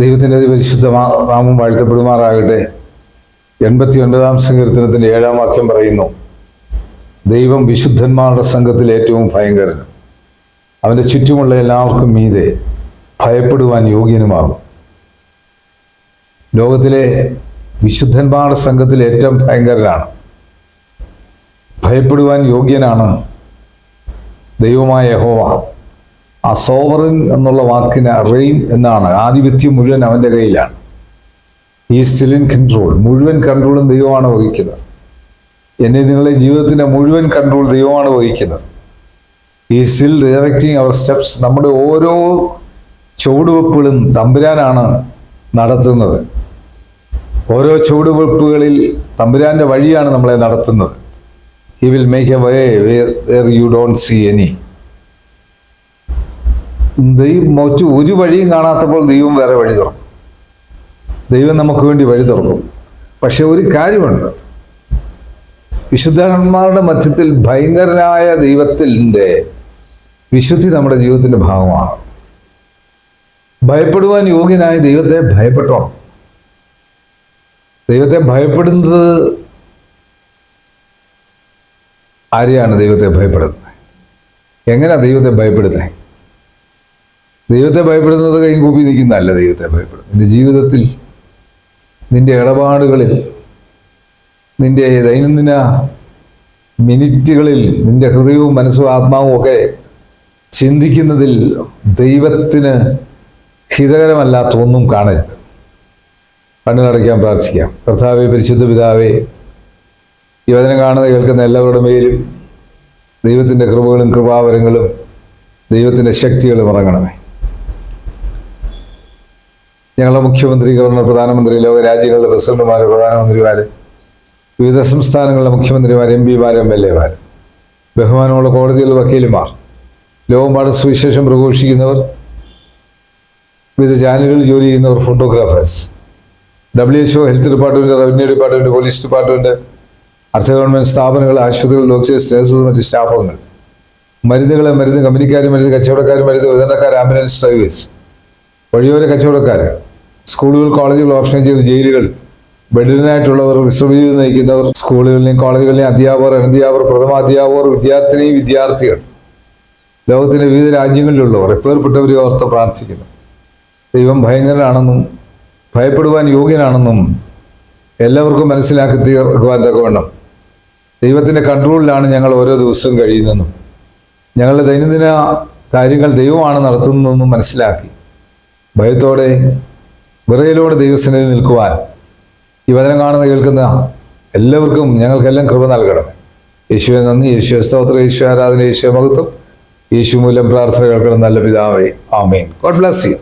ദൈവത്തിന്റെ പരിശുദ്ധ നാമം വാഴ്ത്തപ്പെടുമാറാകട്ടെ. എൺപത്തി ഒൻപതാം സങ്കീർത്തനത്തിന്റെ ഏഴാം വാക്യം പറയുന്നു ദൈവം വിശുദ്ധന്മാരുടെ സംഘത്തിൽ ഏറ്റവും ഭയങ്കരൻ. അവന്റെ ചുറ്റുമുള്ള എല്ലാവർക്കും മീതെ ഭയപ്പെടുവാൻ യോഗ്യനുമാകും. ലോകത്തിലെ വിശുദ്ധന്മാരുടെ സംഘത്തിൽ ഏറ്റവും ഭയങ്കരനാണ്. ഭയപ്പെടുവാൻ യോഗ്യനാണ് ദൈവമായ യഹോവ. ആ സോവറിൻ എന്നുള്ള വാക്കിന് റെയിൻ എന്നാണ്. ആധിപത്യം മുഴുവൻ അവന്റെ കയ്യിലാണ്. ഈ സ്റ്റിൽ ഇൻ കൺട്രോൾ മുഴുവൻ കൺട്രോളും ദൈവമാണ് വഹിക്കുന്നത്. എന്നെ നിങ്ങളുടെ ജീവിതത്തിന്റെ മുഴുവൻ കൺട്രോൾ ദൈവമാണ് വഹിക്കുന്നത്. ഈ സ്റ്റിൽ ഡയറക്റ്റിങ് അവർ സ്റ്റെപ്സ് നമ്മുടെ ഓരോ ചുവടുവെപ്പുകളും തമ്പുരാനാണ് നടത്തുന്നത്. ഓരോ ചുവടുവെപ്പുകളിൽ തമ്പുരാന്റെ വഴിയാണ് നമ്മളെ നടത്തുന്നത്. He will make a way where you don't see any ദൈവം മറ്റു ഒരു വഴിയും കാണാത്തപ്പോൾ ദൈവം വേറെ വഴി തുറക്കും. ദൈവം നമുക്ക് വേണ്ടി വഴി തുറക്കും. പക്ഷെ ഒരു കാര്യമുണ്ട്. വിശുദ്ധന്മാരുടെ മധ്യത്തിൽ ഭയങ്കരനായ ദൈവത്തിന്റെ വിശുദ്ധി നമ്മുടെ ജീവിതത്തിന്റെ ഭാഗമാണ്. ഭയപ്പെടുവാൻ യോഗ്യനായ ദൈവത്തെ ഭയപ്പെട്ടോ? ദൈവത്തെ ഭയപ്പെടുന്നത് ആരെയാണ് ദൈവത്തെ ഭയപ്പെടുന്നത്? എങ്ങനെയാണ് ദൈവത്തെ ഭയപ്പെടുന്നത്? ദൈവത്തെ ഭയപ്പെടുന്നത് കൈ കൂപ്പി നിൽക്കുന്നതല്ല ദൈവത്തെ ഭയപ്പെടുന്നത്. നിന്റെ ജീവിതത്തിൽ നിന്റെ ഇടപാടുകളിൽ നിന്റെ ദൈനംദിന മിനിറ്റുകളിൽ നിന്റെ ഹൃദയവും മനസ്സും ആത്മാവും ഒക്കെ ചിന്തിക്കുന്നതിൽ ദൈവത്തിന് ഹിതകരമല്ലാത്ത ഒന്നും കാണരുത്. കണ്ണുനടയ്ക്കാൻ പ്രാർത്ഥിക്കാം. കർത്താവെ പരിശുദ്ധ പിതാവേ ഈ വചനം കാണുന്ന കേൾക്കുന്ന എല്ലാവരുടെ മേലും ദൈവത്തിന്റെ കൃപകളും കൃപാവരങ്ങളും ദൈവത്തിന്റെ ശക്തികളും ഇറങ്ങണമേ. ഞങ്ങളുടെ മുഖ്യമന്ത്രി ഗവർണർ പ്രധാനമന്ത്രി ലോകരാജ്യങ്ങളുടെ പ്രസിഡന്റുമാർ പ്രധാനമന്ത്രിമാർ വിവിധ സംസ്ഥാനങ്ങളിലെ മുഖ്യമന്ത്രിമാർ എം പിമാർ എം എൽ എമാർ ബഹുമാനമുള്ള കോടതിയിലെ വക്കീലുമാർ ലോകമ്പാട് സുവിശേഷം പ്രഘോഷിക്കുന്നവർ വിവിധ ചാനലുകളിൽ ജോലി ചെയ്യുന്നവർ photographers. WHO health department revenue department police department അർദ്ധ ഗവൺമെന്റ് സ്ഥാപനങ്ങൾ ആശുപത്രികൾ ഡോക്ടേഴ്സ് നഴ്സസ് മറ്റ് സ്റ്റാഫുകൾ. മരുന്നുകൾ മരുന്ന് കമ്പനിക്കാർ മരുന്ന് കച്ചവടക്കാർ മരുന്ന് വിതരണക്കാർ ആംബുലൻസ് സർവീസ് വഴിയോര കച്ചവടക്കാർ സ്കൂളുകൾ കോളേജുകൾ ഓപ്ഷൻ ഓർഫനേജുകൾ ജയിലുകൾ. ബെഡിനായിട്ടുള്ളവർ വിശ്രമിച്ച് നയിക്കുന്നവർ സ്കൂളുകളിലെയും കോളേജുകളിലെയും അധ്യാപകർ അനധ്യാപകർ പ്രഥമ അധ്യാപകർ വിദ്യാർത്ഥിനി വിദ്യാർത്ഥികൾ. ലോകത്തിലെ വിവിധ രാജ്യങ്ങളിലുള്ളവർ എപ്പേർപ്പെട്ടവരെ ഓർത്ത് പ്രാർത്ഥിക്കുന്നു. ദൈവം ഭയങ്കരനാണെന്നും ഭയപ്പെടുവാൻ യോഗ്യനാണെന്നും എല്ലാവർക്കും മനസ്സിലാക്കി തീർക്കുവാൻ തക്കവണ്ണം. ദൈവത്തിന്റെ കൺട്രോളിലാണ് ഞങ്ങൾ ഓരോ ദിവസവും കഴിയുന്നതെന്നും ഞങ്ങളുടെ ദൈനംദിന കാര്യങ്ങൾ ദൈവമാണ് നടത്തുന്നതെന്നും മനസ്സിലാക്കി. ഭയത്തോടെ വിറയലോടെ ദൈവസന്നിധി നിൽക്കുവാൻ ഈ വചനം കാണുന്ന കേൾക്കുന്ന എല്ലാവർക്കും ഞങ്ങൾക്കെല്ലാം കൃപ നൽകണം. യേശുവെ നന്ദി. യേശു സ്തോത്ര. യേശു ആരാധന. യേശു മഹത്വം. യേശു മൂലം പ്രാർത്ഥന കേൾക്കണം. നല്ല പിതാവേ. ആമേൻ. God bless you.